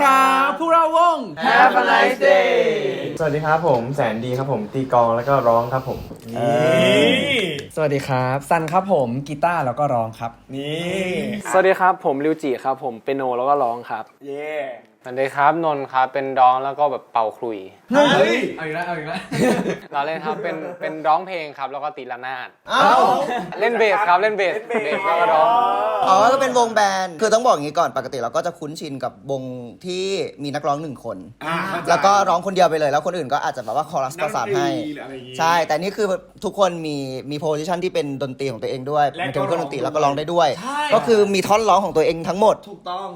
ครับพวกเราวง Have a nice day สวัสดีครับผมแสนดีครับผมตีกลองแล้วก็ร้องครับผมสวัสดีครับซันครับผมกีตาร์แล้วก็ร้องครับ นี่ สวัสดีครับผมริวจิครับผมเป็นโนแล้วก็ร้องครับ เย่ สวัสดีครับนนท์ครับเป็นร้องแล้วก็แบบเป่าคลุยเฮ้ยเอาอีกแล้วเอาอีกแล้วเราเล่นครับเป็นเป็นร้องเพลงครับแล้วก็ตีระนาดเอ้าเล่นเบสครับเล่นเบสเบสแล้วก็ร้องอ๋อก็เป็นวงแบนด์คือต้องบอกอย่างนี้ก่อนปกติเราก็จะคุ้นชินกับวงที่มีนักร้องหนึ่งคนอ่าเข้าใจแล้วก็ร้องคนเดียวไปเลย แล้วคนอื่นก็อาจจะแบบว่าคอรัสประสานให้นักดนตรีหรืออะไรอย่างงี้ใช่ แต่นี่คือทุกคนมีมีโพสิชันที่เป็นดนตรีของตัวเองด้วยและเป็นเครื่องดนตรีก็ร้องแล้วก็ร้องได้ด้วยใช่ก็คือมีท่อนร้องของตัวเองทั้งหมดถูกต้อง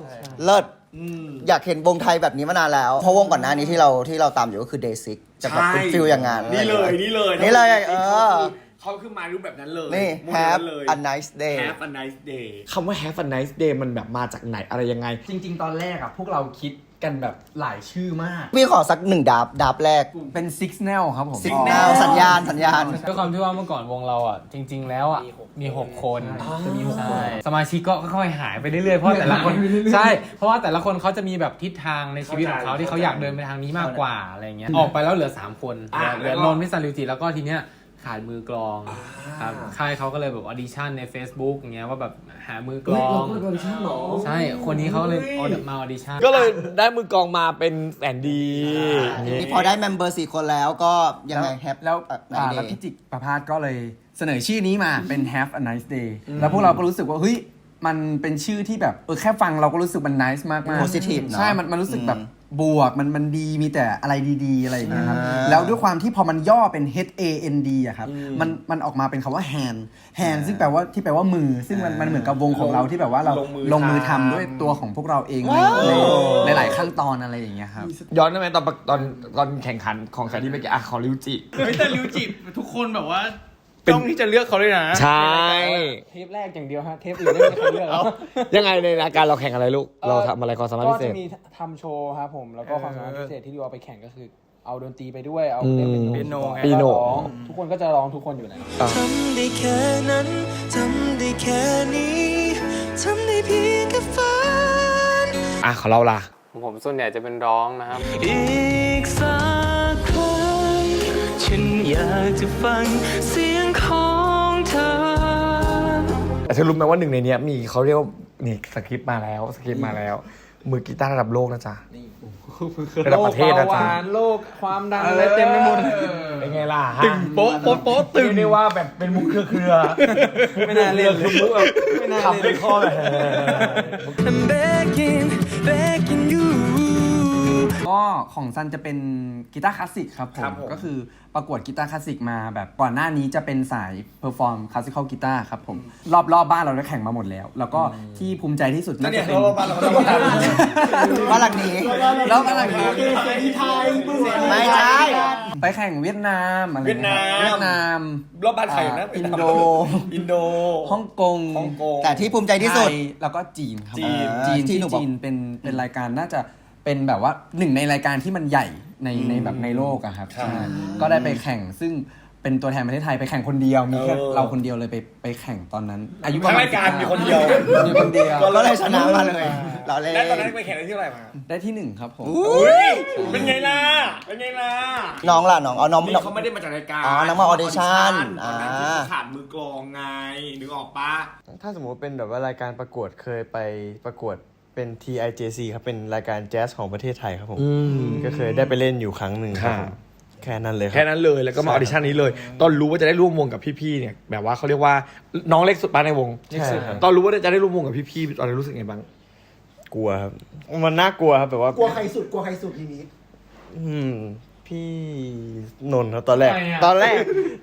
เลิศ อืมอยากเห็นวงไทยแบบนี้มานานแล้ว เพราะวงก่อนหน้านี้ที่เราที่เราตามอยู่ก็คือ Day 6จะแบบเป็นฟิลอย่างงานนี่เลยอะไรนี่เลยนี่เลยเออเขาคือมารูปแบบนั้นเลยนี่มุม Have นั้นเลย a nice day Have a nice day คำว่า have a nice day มันแบบมาจากไหนอะไรยังไง จริง ๆ ตอนแรกอะพวกเราคิด กันแบบหลายชื่อมาก พี่ขอสักหนึ่งดับดับแรก เป็น Six n a l ครับผม Signal สัญญาณสัญญาณ ด้วยความที่ว่าเมื่อก่อนวงเราอะจริง ๆ แล้วอะมี 6 คนจะมี6คนสมาชิกก็ค่อยๆหายไปเรื่อยๆเพราะแต่ละคนใช่เพราะว่าแต่ละคนเขาจะมีแบบทิศทางในชีวิตของเขาที่เขาอยากเดินไปทางนี้มากกว่าอะไรเงี้ยออกไปแล้วเหลือ 3 คนอะเหลือแล้วก็นนท์พิสันลิวจิแล้วก็ทีเนี้ย ขาดมือกลองครับค่ายเขาก็เลยแบบออดิชั่นใน Facebook อย่างเงี้ยว่าแบบหามือกลองใช่ คนนี้เขาเลยเอามาออดิชั่นก็เลยได้มือกลองมาเป็นแสนดีพอได้เมมเบอร์สี่คนแล้วก็ยังไงแฮปแล้วไหนอ่าเดแล้วย์พี่จิกประพาสก็เลยเสนอชื่อนี้มาเป็น Have a nice day แล้วพวกเราก็รู้สึกว่าเฮ้ยมันเป็นชื่อที่แบบเออแค่ฟังเราก็รู้สึกมัน nice มากๆ positive เนอะใช่ มันมันรู้สึกแบบ บวกมันมันดีมีแต่อะไรดีๆ อะไรอย่างเงี้ยครับอ่าแล้วด้วยความที่พอมันย่อเป็น H A N D อะครับมันมันออกมาเป็นคำว่า hand hand ซึ่งแปลว่าที่แปลว่ามือ ซึ่งมันมันเหมือนกับวงของเราที่แบบว่าเราลงมือลงมือทำทำ ด้วยตัวของพวกเราเองในในหลายๆขั้นตอนอะไรอย่างเงี้ยครับ ย้อนได้ไหมตอนประตอนตอนแข่งขันของแสนดีเมื่อกี้อะของริวจิ เฮ้ยแต่ริวจิทุกคนแบบว่า ต้องที่จะเลือกเขาเลยนะใช่ เทปแรกอย่างเดียวฮะ เทปอื่นไม่มีใครเลือกแล้วยังไงในรายการเราแข่งอะไรลูก เราทำอะไรความสามารถก็พิเศจะษมีทำโชว์ครับผม แล้วก็ความสามารถพิเศษที่เราเอาไปแข่งก็คือ เอาดนตรีไปด้วย เอาเล่นเป็นอืมเปียโนเปียโน แล้วก็ร้องทุกคนก็จะร้องทุกคนอยู่แล้ว ทำได้แค่นั้น ทำได้แค่นี้ ทำได้เพียงแค่ฝัน อะของเราล่ะของผมส่วนใหญ่จะเป็นร้องนะครับ อีกสักครั้งฉันอยากจะฟังเสียง ของเธอ แต่เธอรู้ไหมว่าหนึ่งในเนี้ยมีเขาเรียกว่านี่สคริปต์มาแล้วสคริปต์มาแล้ว มือกีตาร์ระดับโลกนะจ๊ะ ระดับประเทศนะจ๊ะโลกความดังอะไรเต็มไปหมด เป็นไงล่ะตึงโป๊ะโป๊ะโป๊ะตึงเรียกได้ว่าแบบเป็นมุกเครือเครือๆไม่น่าเล่นคือมุกแบบทำได้ข้อแบบ I'm begging begging you ก็ของซันจะเป็นกีตาร์คลาสสิกครับผครัมบผม ก็คือประกวดกีตาร์คลาสสิกมาแบบก่อนหน้านี้จะเป็นสายเพอร์ฟอร์มคลาสสิคอลกีตาร์ครับผม รอบรอบบ้านเราได้แข่งมาหมดแล้ว แล้วก็ที่ภูมิใจที่สุดนั่น่านเนี่จะยเป็นเราบ้านเราก็ต้องมาทำบ้านหลังนี้ แล้วอะไรอย่างเงี้ยไม่ใช่ ไปแข่งเวียดนามอะไรเวียดนาม เวียดนาม รอบบ้านใครนะอินโด อินโดฮ่องกงฮ่องกง แต่ที่ภูมิใจที่สุด ไทยแล้วก็จีนครับจีน จีนที่ที่หนูบอก จีนเป็นเป็นรายการน่าจะ เป็นแบบว่าหนึ่งในรายการที่มันใหญ่ในในแบบในโลกอะครับครับ ใช่ก็ได้ไปแข่งซึ่งเป็นตัวแทนประเทศไทยไปแข่งคนเดียวมีแค่เออ เราคนเดียวเลยไปไปแข่งตอนนั้น อายุประทั้งมาณรายการ19มีคนเดียว มีคนเดียว ก็เลยชนะมาเลยเราเล่นและตอนนั้นไปแข่งได้ที่เท่าไหร่มาได้ที่หนึ่งครับผม อุ้ยเป็นไงล่ะ เป็นไงล่ะ น้องล่ะน้องเอาน้อง นี่น้องเขาไม่ได้มาจากรายการอ๋อน้องมา audition ตอนนั้นอ่าที่เขาขาดมือกลองไงนึกออกปะถ้าสมมติเป็นแบบว่ารายการประกวดเคยไปประกวด เป็น TIJC ครับ เป็นรายการแจ๊สของประเทศไทยครับผม ก็เคยได้ไปเล่นอยู่ครั้งหนึ่งครับผมแค่นั้นเลยรับ แค่นั้นเลยแล้วก็มาออดิชั่นนี้เลย ตอนรู้ว่าจะได้ร่วมวงกับพี่ๆเนี่ยแบบว่าเขาเรียกว่าน้องเล็กสุดป้าในวง ใช่ครับ ตอนรู้ว่าจะได้ร่วมวงกับพี่ๆตอนนั้นรู้สึกไงบ้าง กลัวครับ มันน่ากลัวครับแบบว่ากลัวใครสุดกลัวใครสุดทีนี้ อืม พี่นนท์ครับตอนแรกตอนแรก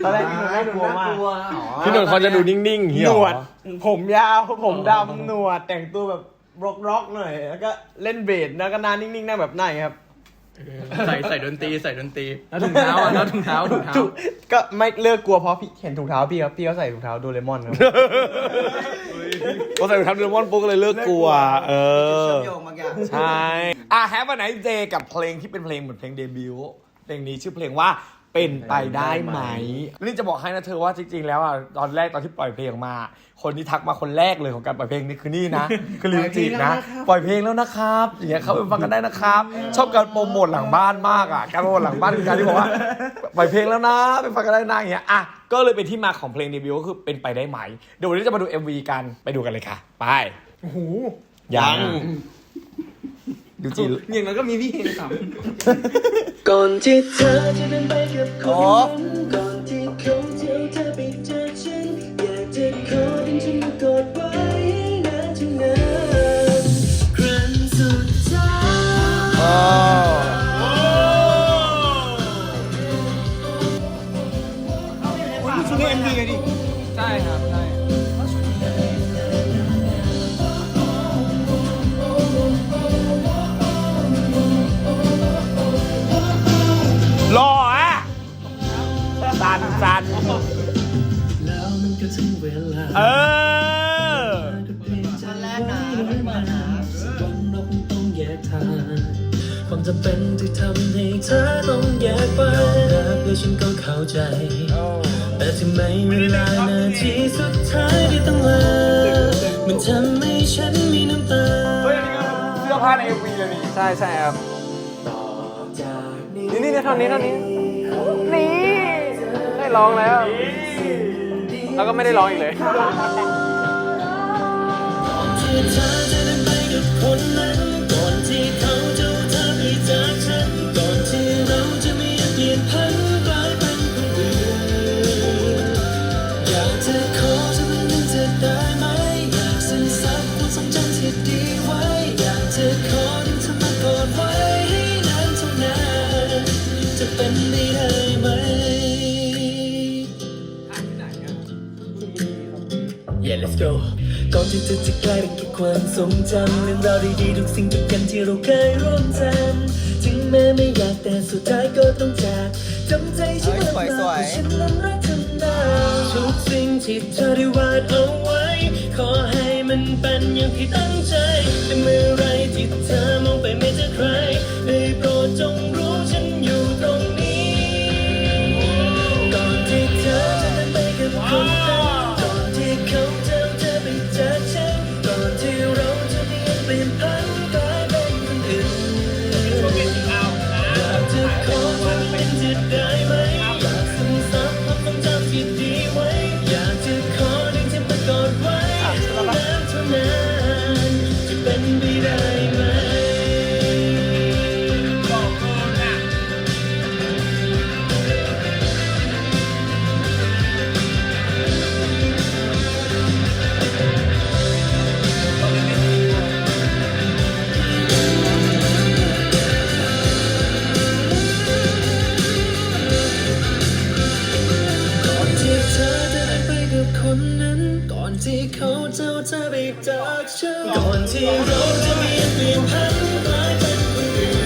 ตอนแรกพี่นนท์น่ากลัวมากพี่นนท์เขาจะดูนิ่งๆเหี่หยนววด ผมยาวผมดำหนวดแต่งตัวแบบ ร็อกๆหน่อย แล้วก็เล่นเบสแล้วก็หนานิ่งๆหน้าแบบไหนครับใส่ใส่ดนตรีใส่ดนตรีแล้วถุงเท้าอะแล้วถุงเท้าถุงเท้า ก็ไม่เลิกกลัวเพราะพี่เห็นถุงเท้าพี่ครับพี่เขาใส่ถุงเท้าโดเรมอนครับพอใส่รองเท้าเดมอนปุ๊บก็เลยเลิกกลัว เออเชื่อมโยงบางอย่างใช่อะแฮปปี้ไนท์เดย์กับเพลงที่เป็นเพลงเหมือนเพลงเดบิวต์เพลงนี้ชื่อเพลงว่า เป็นไปได้ไหมนี่จะบอกให้นะเธอว่าจริงๆ แล้วอะตอนแรกตอนที่ปล่อยเพลงออกมา คนที่ทักมาคนแรกเลยของการปล่อยเพลงนี่คือนี่นะ คือลิวจินะ ปล่อยเพลงแล้วนะครับอย่างเงี้ยเข้าไปฟังกันได้นะครับ ชอบการโปรโมทหลังบ้านมากอะการโปรโมทหลังบ้านคือการที่บอกว่าปล่อยเพลงแล้วนะไปฟังกันได้นะอย่างเงี้ยอะก็เลยเป็นที่มาของเพลงเดบิวต์ก็คือเป็นไปได้ไหมเดี๋ยววันนี้จะมาดู MV กันไปดูกันเลยค่ะ ไปโอ้โหยัง ดูจีอย่างนั้นก็มีพี่เฮงสามก่อนที่เธอจะเดินไปกับคโอ้นนั้นก่อนที่เขาจะเอาเธอไปเจอฉันอยากจะขอดึงฉันมากอดไว้ให้นานเท่านานครั้งสุดท้ายอ๋อชุดนี้เอ็มดีไงดิใช่ครับ สันสันแล้วมันก็ถึงเวลาเออตอนแรกนะมาหาสักวันเราคงต้องแยกทางความจำเป็นที่ทำให้เธอต้องแยกไปยอมรับและฉันก็เข้าใจ แต่ทำไมเวลานาทีสุดท้ายที่ต้องลามันทำให้ฉันมีน้ำตาเฮ้ยอันนี้ก็เสื้อผ้าใน MV เลยนี่ใช่ใช่ครับต่อจากนี้นี่นี่เท่านี้เท่านี้นี่ ได้ร้องแล้ว แล้วก็ไม่ได้ร้องอีกเลย Yeah let's go ก่อนที่เธอจะกลายเป็นแค่ความทรงจำเรื่องราวดีๆทุกสิ่งทุกอย่างที่เราเคยร่วมทำถึงแม้ไม่อยากแต่สุดท้ายก็ต้องจากจำใจฉันเอ้ยสวยๆฉันนั้นรักเธอนาทุกสิ่งที่เธอได้วาดเอาไว้ ขอให้มันเป็นอย่างที่ตั้งใจแต่เมื่อไรที่เธอมองไป อเที่เขาเจ้าเธอไปจากฉันก่อนที่เราจะมีเปลี่ยนพันกลายเป็นคนอื่น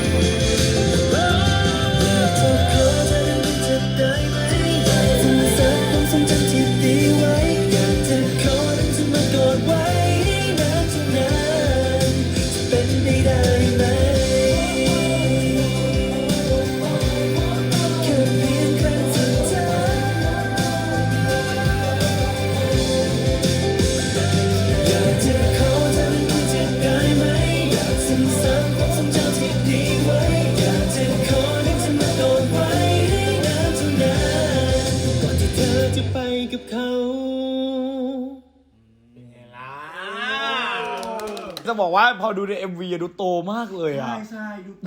จะบอกว่าพอดูใน MV อะดูโตมากเลยอะ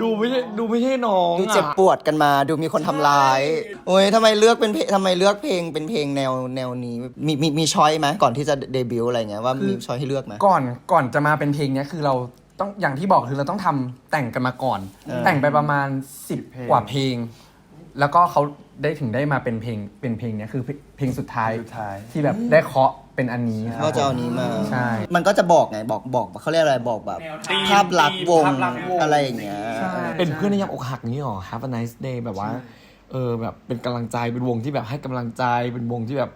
ดูไม่ใช่ดูไม่ใช่น้องดูเจ็บอะปวดกันมา ดูมีคนทำร้าย โอ้ยทำไมเลือกเป็นเพลงทำไมเลือกเพลงเป็นเพลงแนวแนวนี้ มีมีมีช้อยไหมก่อนที่จะเดบิวต์อะไรเงี้ยว่ามีช้อยให้เลือกไหม ก่อนก่อนจะมาเป็นเพลงเนี้ยคือเราต้องอย่างที่บอกคือเราต้องทำแต่งกันมาก่อนเออแต่งไปประมาณ 10กว่าเพลง แล้วก็เขาได้ถึงได้มาเป็นเพลงเป็นเพลงเนี้ยคือเพลงสุดท้ายสุดท้าย ที่แบบได้เคาะเป็นอันนี้ครับก็จะเอานี้มา ใช่ มันก็จะบอกไง บอกบอกเขาเรียกอะไร บอกแบบภาพลักษณ์วงภาพลักษณ์วง อะไรอย่างเงี้ย เป็นเพื่อนในยามอกหักนี้หรอ Have a nice day แบบว่า เออแบบเป็นกำลังใจเป็นวงที่แบบให้กำลังใจเป็นวงที่แบบ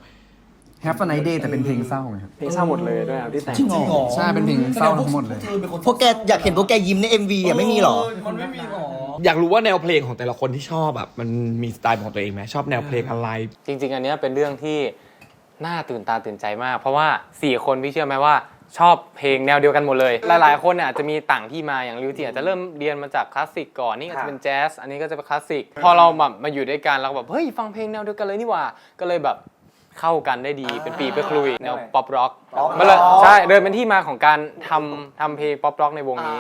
Have a night day แต่เป็นเพลงเศร้าไงครับเพลงเศร้าหมดเลยด้วยครับที่แต่งจริงเหรอ ใช่เป็นเพลงเศร้าทั้งหมดเลย พวกแกอยากเห็นพวกแกยิ้มใน MV อะไม่มีหรอมันไม่มีหรอ อยากรู้ว่าแนวเพลงของแต่ละคนที่ชอบแบบมันมีสไตล์ของตัวเองไหมชอบแนวเพลงอะไร จริง ๆ อันเนี้ยเป็นเรื่องที่น่าตื่นตาตื่นใจมาก เพราะว่า 4 คนพี่เชื่อไหมว่าชอบเพลงแนวเดียวกันหมดเลย หลาย ๆ คนเนี่ยอาจจะมีต่างที่มาอย่างริวจิอาจจะเริ่มเรียนมาจากคลาสสิกก่อนนี่ก็จะเป็นแจ๊สอันนี้ก็จะเป็นคลาสสิกพอเราแบบมาอยู่ด้วยกันเราก็แบบเฮ้ยฟังเพลงแนวเดียวกันเลยนี่หว่าก็เลยแบบเข้ากันได้ดีเป็นปีเป็นคลุยแนวป๊อปร็อกมันเลยใช่เดินเป็นที่มาของการทำทำเพลงป๊อปร็อกในวงนี้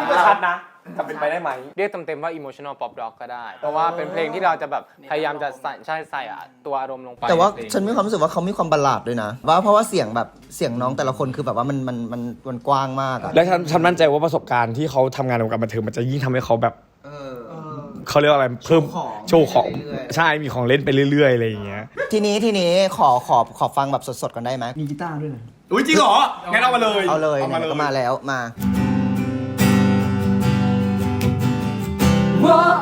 ที่ประชัดนะ จะเป็นไปได้ไหม เรียกเต็มๆว่า emotional pop rock ก็ได้ เพราะว่าเป็นเพลงที่เราจะแบบพยายามจะใส่ใช่ใส่ตัวอารมณ์ลงไปแต่ว่าในเพลง ฉันมีความรู้สึกว่าเขามีความบัลลาดด้วยนะ ว่าเพราะว่าเสียงแบบเสียงน้องแต่ละคนคือแบบว่ามันมันมันมันกว้างมากอะและฉันฉันมั่นใจว่าประสบการณ์ที่เขาทำงานในวงการบันเทิงมันจะยิ่งทำให้เขาแบบเขาเรียกว่าอะไรเพิ่มโชว์ของใช่มีของเล่นไปเรื่อยๆอะไรอย่างเงี้ย ทีนี้ทีนี้ขอขอขอฟังแบบสดๆกันได้ไหมมีกีตาร์ด้วยนะอุ้ยจริงเหรองั้นเอามาเลยเอาเลยเอามาไหนเลยก็มาแล้วมา ก่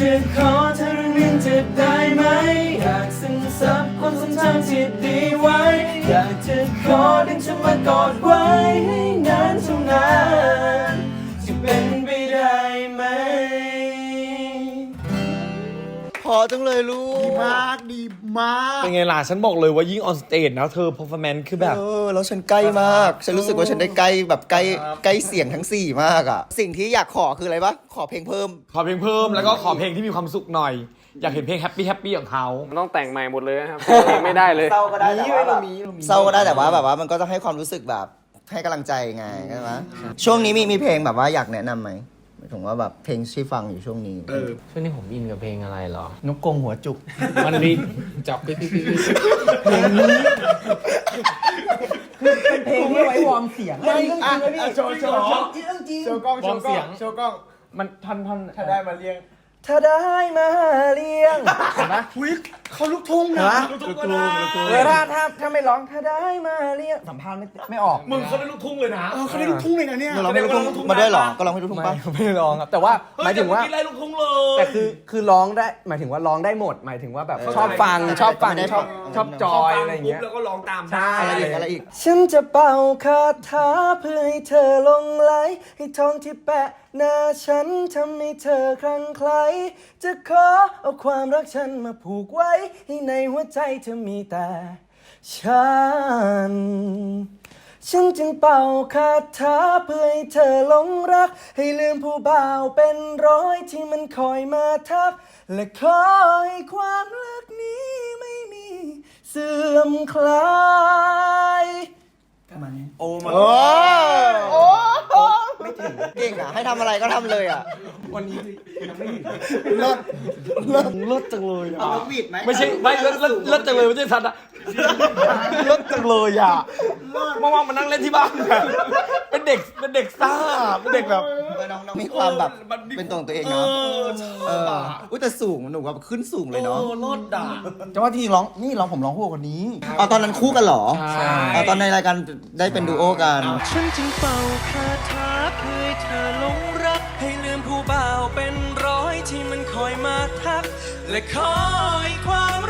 จะขอเธอเรื่องนี้จะได้ไหม อยากซึมซับความทรงจำที่ดีไว้ อยากจะขอดึงฉันมากอดไว้ให้นานเท่านานจะเป็นไปได้ไหม พอจังเลยลูกมากดี มากเป็นไงล่ะฉันบอกเลยว่ายิ่งออนสเตจนะเธอ performance คือแบบ เออแล้วฉันใกล้มาก ฉันรู้สึกว่าฉันได้ใกล้แบบใกล้ใกล้เสียงทั้งสี่มากอะสิ่งที่อยากขอคืออะไรปะขอเพลงเพิ่ม ขอเพลงเพิ่มแล้วก็ขอเพลงที่มีความสุขหน่อย อยากเห็นเพลงแฮปปี้แฮปปี้ของเขา มันต้องแต่งใหม่หมดเลยนะครับ ไม่ได้เลยเศร้าก็ได้แต่ว่าแบบเศร้าก็ได้แต่ว่าแบบว่ามันก็ต้องให้ความรู้สึกแบบให้กำลังใจไงใช่ไหมช่วงนี้มีมีเพลงแบบว่าอยากแนะนำไหมหมาย ถึงว่าแบบเพลงที่ฟังอยู่ช่วงนี้ช่วงนี้ผมอินกับเพลงอะไรเหรอ นกกรงหัวจุก มันรีจับปิ๊บปิ๊บปิ๊บปิ๊บเพลงที่ไว้วอร์มเสียงไม่อะอะโชว์โชว์โชว์โชว์กล้องโชว์กล้องโชว์กล้องมันท่อนท่อนถ้าได้มาเลี้ยง ถ้าได้มาเลี้ยงอุ้ย เขาลูกทุ่งนะลูกทุ่งก็ได้เออถ้าถ้าถ้าไม่ร้องถ้าได้มาเรียกสัมภาษณ์ไม่ไม่ออกมึงเขาเป็นลูกทุ่งเลยนะ เออเขาได้ลูกทุ่งเลยนะเนี่ย เราร้องเพลงลูกทุ่งมาด้วยเหรอก็ร้องเพลงลูกทุ่งไม่ปะไม่ได้ร้องครับ แต่ว่าหมายถึงว่าเฮ้แต่เมื่อกี้ไล่ลูกทุ่งเลย แต่คือคือร้องได้หมายถึงว่าร้องได้หมด หมายถึงว่าแบบชอบฟังชอบฟังชอบชอบจอยอะไรอย่างเงี้ย แล้วก็ร้องตามใช่ อะไรอีกอะไรอีก ฉันจะเป่าคาถาเพื่อให้เธอหลงไหล ให้ทองที่แปะหน้าฉันทำให้เธอคลั่งไคล้จะขอเอาความรักฉันมาผูกไว้ให้ในหัวใจเธอมีแต่ฉัน ฉันจึงเป่าคาถาเพื่อให้เธอหลงรัก ให้ลืมผู้บ่าวเป็นร้อยที่มันคอยมาทัก และขอให้ความรักนี้ไม่มีเสื่อมคลายโอ้ไม่ถึงเก่งอะ ให้ทำอะไรก็ทำเลยอะ วันนี้คือยังไม่ถึงเลิศเลิศเลิศจังเลยอะ เอาบีดไหมไม่ใช่ไม่เลิศเลิศเลิศจังเลยไม่ใช่สัตว์อะ เลิศจังเลยอะว่างๆมานั่งเล่นที่บ้านเป็นเด็กเป็นเด็กซ่าเป็นเด็กแบบ น้องๆมีความแบบเป็นตัวของตัวเองนะเอออุ้ยแต่สูงหนูแบบขึ้นสูงเลยเนาะรถด่า จะว่าที่ร้องนี่ร้องผมร้องคู่กับคนนี้เอาตอนนั้นคู่กันเหรอใช่เอาตอนในรายการได้เป็นดูโอกันฉันจึงเป่าคาถาเพื่อให้เธอหลงรัก ให้ลืมผู้บ่าวเป็นร้อยที่มันคอยมาทัก และขอให้ความ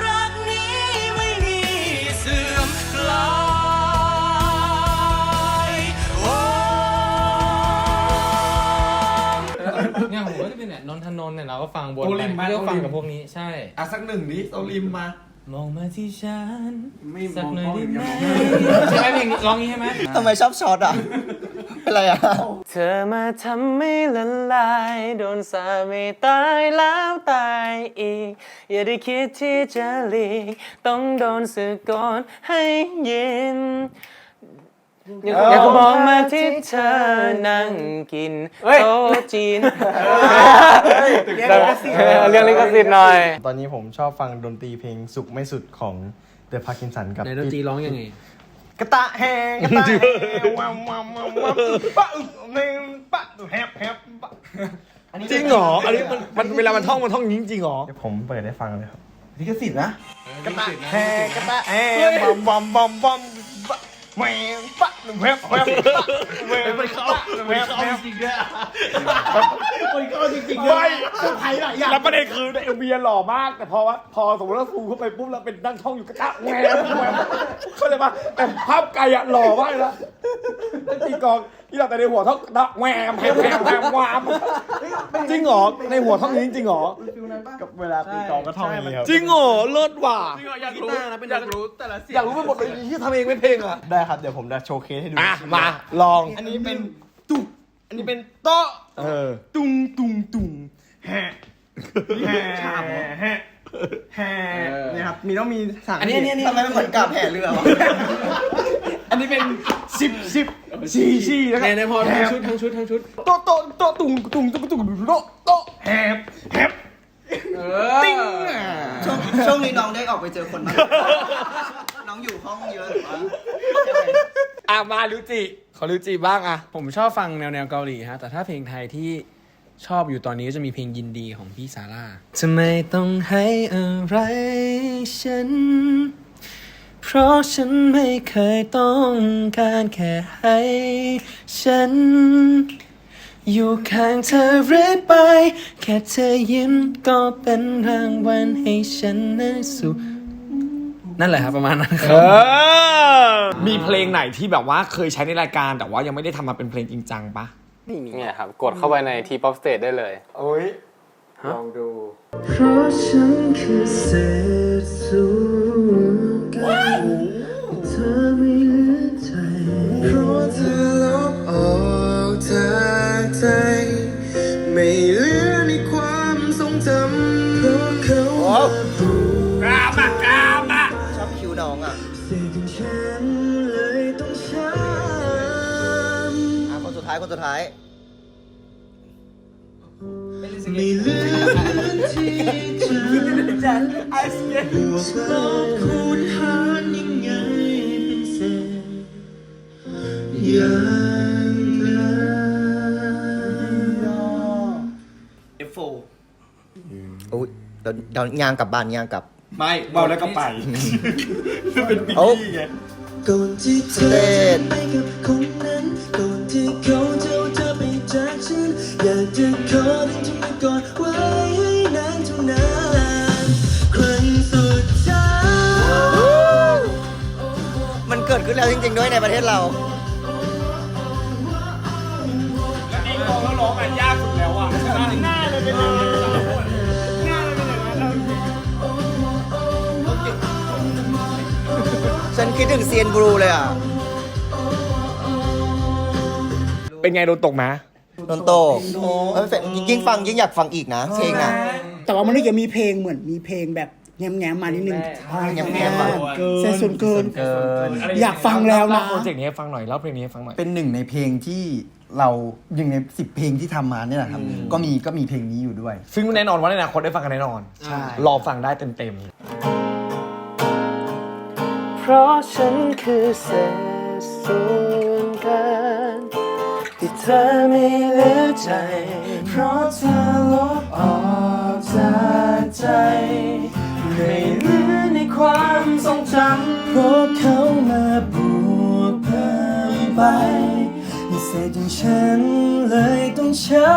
ก็จะเป็นเนี่ยนนทนนท์เนี่ยเราก็ฟังบนโอลิมไหมเลือกฟังโอลิมกับพวกนี้ใช่ อะสักหนึ่งดิโอลิมมา มองมาที่ฉันไม่สักมองหน่อยกล้องได้อย่างไหมเดียว ใช่ไหมเพลงนี้ร้องนี้ใช่ไหมทำไมชอบช็อตอะ เป็นไรอะ เธอมาทำให้ละลายโดนสามีตายแล้วตายอีก อย่าได้คิดที่จะหลีกต้องโดนสึกก่อนให้ยินอ ยากอยากมองมาที่เธอนั่งกินโต๊ะจีนเรียกลิขสิทธิ์หน่อย ตอนนี้ผมชอบฟังดนตรีเพลงสุขไม่สุดของ The Parkinson กับในดนตรีร้องยังไงกระตะแหงกระตะแหงวัมวัมวัมวัมปะอึกเมงปะแฮบแฮบปะจริงเหรอ อันนี้มันมันเวลามันท่องมันท่องอย่างนี้จริงเหรอเดี๋ยวผมเปิดให้ฟังเลยครับลิขสิทธิ์นะกระตะแหงกระตะแหงวัมวัมวัมวัม ปะแมงปะแวบแฮบปะแมงปะแฮบแฮบไม่แล้วประเด็นคือในเอ็มวีหล่อมาก แต่พอว่าพอสมมติว่าซูมเข้าไปปุ๊บแล้วเป็นนั่งช่องอยู่กระตะแงมแงมเข้าใจปะแต่ภาพไกลอะหล่อมากเลยนะแล้วตีกองที่เราแต่ในหัวท่องกระตะแงมแฮมแฮมแฮมวามจริงเหรอในหัวท่องอย่านี้จริงเหรอกับเวลาตีกลองก็ท่องอย่างนี้ครับจริงเหรอเลิศว่ะอยากรู้นะเป็นอยากรู้แต่ละเสียงอยากรู้ไปหมดเลยที่ทำเองไม่เพลงอะได้ครับเดี๋ยวผมจะโชว์เคสให้ดูอะมาลองอันนี้เป็นตุกอันนี้เป็นโต๊ะเออตุ้งตุ้งตุ้งแฮะแฮะแฮะแฮะเนี่ยครับมีต้องมีสั่งอันนี้อันนี้อันนี้ทำไมมันเหมือนกับแห่เรือวะ อันนี้เป็นสิบสิบสี่สี่แล้วก็ในในพอทั้งชุดทั้งชุดทั้งชุด โต๊ะโต๊ะโต๊ะตุงตุงตุงตุงโต๊ะโต๊ะแฮบแฮบติ้งอะช่วงช่วงนี้น้องได้ออกไปเจอคนมากน้องอยู่ห้องเยอะหรือว่าอะมาลิวจิขอลิวจิบ้างอะ ผมชอบฟังแนวแนวเกาหลีฮะ แต่ถ้าเพลงไทยที่ชอบอยู่ตอนนี้ก็จะมีเพลงยินดีของพี่ซาร่าทำไมต้องให้อะไรฉัน เพราะฉันไม่เคยต้องการแค่ให้ ฉัน อยู่ข้างเธอเรื่อยไป แค่เธอยิ้มก็เป็นรางวัลให้ฉันนั้นสุขนั่นแหละครับประมาณนั้นคเอรับ อมีเพลงไหนที่แบบว่าเคยใช้ในรายการแต่ว่ายังไม่ได้ทำมาเป็นเพลงจริงจังปะเนี่ยครับ กดเข้าไปใน T-pop stage ได้เลย โอ้ยลองดู เพราะฉันคือเศษส่วน เพราะเธอลบออกจากใจ ไม่เหลือในความทรงจำเพราะเขามาผูกกล้ามากล้ามากชอบคิวน้องอะเสียถึงฉันเลยต้องช้อะคนสุดท้ายคนสุดท้ายำไม่เหลือที่จะบวกลบคูณหารยังไง อย่างนั้น F4 อุ้ยเดี๋ยวเดี๋ยวยางกลับบ้านยางกลับ ไม่เบาแล้วก็ไป เป็นปีเอ้าไงก่อนที่เธอจะไปกับคนนั้นก่อนที่เขาจะเอาเธอไปจากฉันอยากจะขอดึงเธอมากอดไว้ให้นานเท่านานครั้งสุดท้าย มันเกิดขึ้นแล้วจริงๆด้วยในประเทศเรา นี่ร้องแล้วร้องอะยากสุดแล้วอะง่ายเลยเป็นอย่างนี้ง่ายเลยเป็นอย่างนั้นฉันคิดถึงเซียนบลูเลยอะเป็นไงโดนตกไหมโดนโตกเออยิ่งฟังยิ่งอยากฟังอีกนะเพลงอะ แต่ว่ามันก็ยังมีเพลงเหมือนมีเพลงแบบแง้มๆมานิดนึงแง้มๆมาเกิน เซนสุนเกินเกินอยากฟังแล้วนะเาโปรเจกต์นี้ให้ฟังหน่อยเล่าเพลงนี้ให้ฟังหน่อย เป็นหนึ่งในเพลงที่ เราหนึ่งในสิบเพลงที่ทำมาเนี่ยแหละครับ ก็มีก็มีเพลงนี้อยู่ด้วย ซึ่งแน่นอนว่าในอนาคตได้ฟังกันแน่นอน ใช่ รอฟังได้เต็มเพราะฉันคือเศษส่วนกันที่เธอไม่เหลือใจ เพราะเธอลบออกจากใจไม่เหลือในความทรงจำเพราะเขามาบวกเพิ่มไป ให้เศษของฉันเลยต้องช้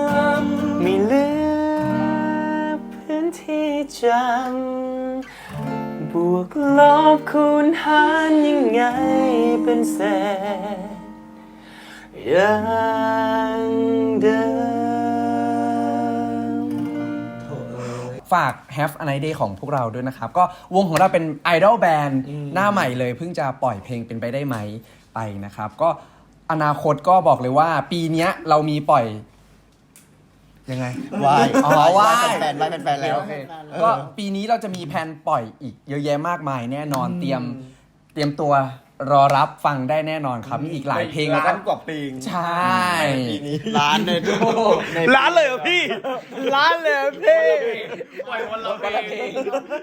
ำไม่เหลือพื้นที่จำบวกลบคูณหารยังไงเป็นเศษอย่างเดิมฝาก Have a Nice Day ของพวกเราด้วยนะครับ ก็วงของเราเป็นไอดอลแบนด์หน้าใหม่เลยเพิ่งจะปล่อยเพลงเป็นไปได้ไหมไปนะครับ ก็ อนาคตก็บอกเลยว่า ปีเนี้ยเรามีปล่อย ยังไง วายอ๋อวาย แฟนๆวายแฟนๆแล้ว โอเคก็ปีนี้เราจะมีแผนปล่อยอีกเยอะแยะมากมายแน่นอนเตรียมเตรียมตัว รอรับฟังได้แน่นอนครับมีอีกหลายเพลงแล้วก็ล้านกว่าเพลงใช่ ปีนี้ร้านเลยทุกในล้านเลยเหรอพี่ล้านเลยเหรอพี่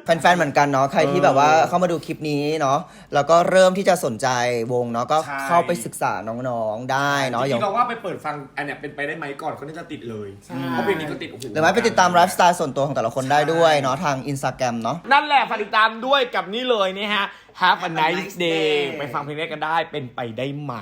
แฟนๆ เหมือนกันเนาะ ใครที่แบบว่าเข้ามาดูคลิปนี้เนาะ แล้วก็เริ่มที่จะสนใจวงเนาะ ก็ใช่ เข้าไปศึกษาน้องๆ ได้เนาะจอย่าริงๆเราว่าไปเปิดฟังอันเนี้ยเป็นไปได้ไหมก่อนเขาน่าจะติดเลย เพราะเพลงนี้ก็ติดโอ้โห หรือไม่ไปติดตามไลฟ์สไตล์ส่วนตัวของแต่ละคนได้ด้วยเนาะ ทางอินสตาแกรมเนาะ นั่นแหละฝากติดตามด้วยกับนี่เลยนี่ฮะ Have a nice day ไปฟังเพลงนี้กันได้เป็นไปได้ไหม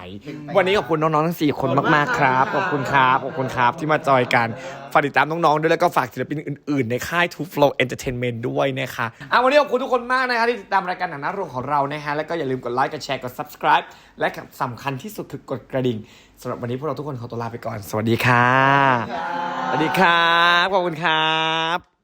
วันนี้ขอบคุณน้องๆทั้ง4คนมากๆครับ ขอบคุณครับ ขอบคุณครับที่มาจอยกัน ฝากติดตามน้องๆด้วยแล้วก็ฝากศิลปินอื่นๆ ในค่าย Two Flow Entertainment ด้วยนะคะอะวันนี้ขอบคุณทุกคนมากนะคะที่ติดตามรายการหนังหน้าโรงของเรานะฮะแล้วก็อย่าลืมกดไลค์ กดแชร์ กด subscribe และสำคัญที่สุดคือกดกระดิ่งสำหรับวันนี้พวกเราทุกคนขอตัวลาไปก่อน สวัสดีค่ะ สวัสดีครับ ขอบคุณครับ